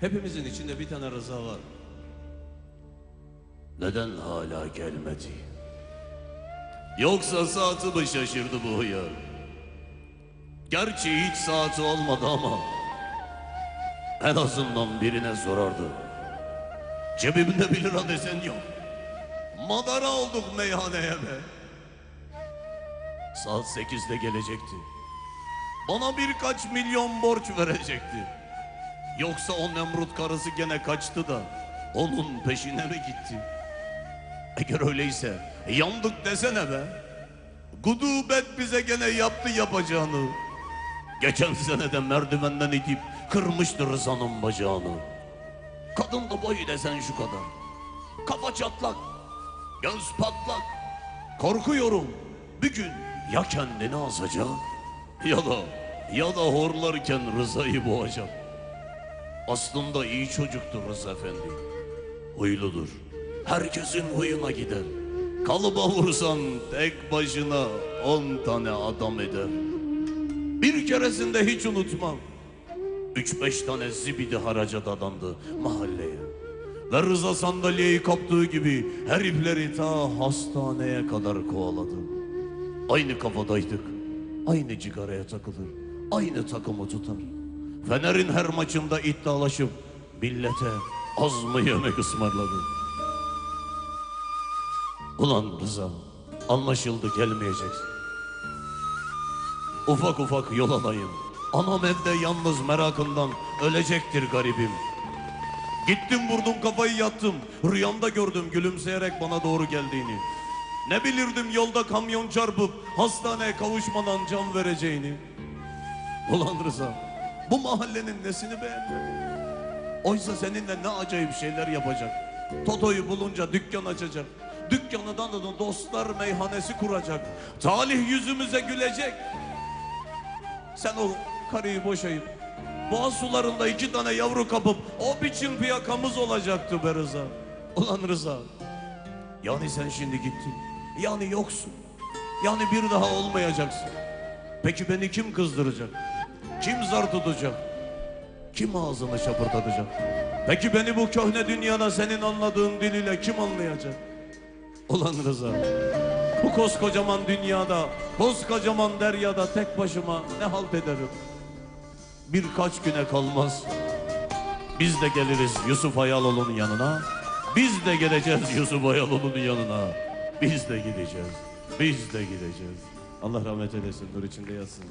Hepimizin içinde bir tane Rıza var. Neden hala gelmedi? Yoksa saati mi şaşırdı bu hıyar? Gerçi hiç saati olmadı ama en azından birine sorardı. Cebimde bir lira desen yok. Madara olduk meyhaneye be. Saat sekizde gelecekti. Bana birkaç milyon borç verecekti. Yoksa o Nemrut karısı gene kaçtı da onun peşine mi gitti? Eğer öyleyse yandık desene be. Gudubet bize gene yaptı yapacağını. Geçen senede merdivenden itip kırmıştı Rıza'nın bacağını. Kadın da boyu desen şu kadar. Kafa çatlak, göz patlak. Korkuyorum bir gün ya kendini asacak ya da ya da horlarken Rıza'yı boğacak. Aslında iyi çocuktur Rıza Efendi. Huyludur. Herkesin huyuna gider. Kalıba vursan tek başına on tane adam eder. Bir keresinde hiç unutmam. Üç beş tane zibidi haraca dadandı mahalleye. Ve Rıza sandalyeyi kaptığı gibi herifleri ta hastaneye kadar kovaladı. Aynı kafadaydık. Aynı cigaraya takılır. Aynı takımı tutar. Fener'in her maçında iddialaşıp millete az mı yemek ısmarladı. Ulan Rıza anlaşıldı gelmeyeceksin. Ufak ufak yol alayım. Anam evde yalnız merakından ölecektir garibim. Gittim vurdum kafayı yattım. Rüyamda gördüm gülümseyerek bana doğru geldiğini. Ne bilirdim yolda kamyon çarpıp hastaneye kavuşmadan can vereceğini. Ulan Rıza bu mahallenin nesini beğenmedin? Oysa seninle ne acayip şeyler yapacak. Toto'yu bulunca dükkan açacak. Dükkanından da dostlar meyhanesi kuracak. Talih yüzümüze gülecek. Sen o karıyı boşayıp boğaz sularında iki tane yavru kapıp o biçim fiyakamız olacaktı be Rıza. Ulan Rıza. Yani sen şimdi gittin. Yani yoksun. Yani bir daha olmayacaksın. Peki beni kim kızdıracak? Kim zar tutacak? Kim ağzını şapırdatacak? Peki beni bu köhne dünyada senin anladığın diliyle kim anlayacak? Ulan Rıza. Bu koskocaman dünyada, koskocaman deryada tek başıma ne halt ederim? Birkaç güne kalmaz. Biz de geliriz Yusuf Ayaloğlu'nun yanına. Biz de geleceğiz Yusuf Ayaloğlu'nun yanına. Biz de gideceğiz. Biz de gideceğiz. Allah rahmet eylesin, nur içinde yatsın.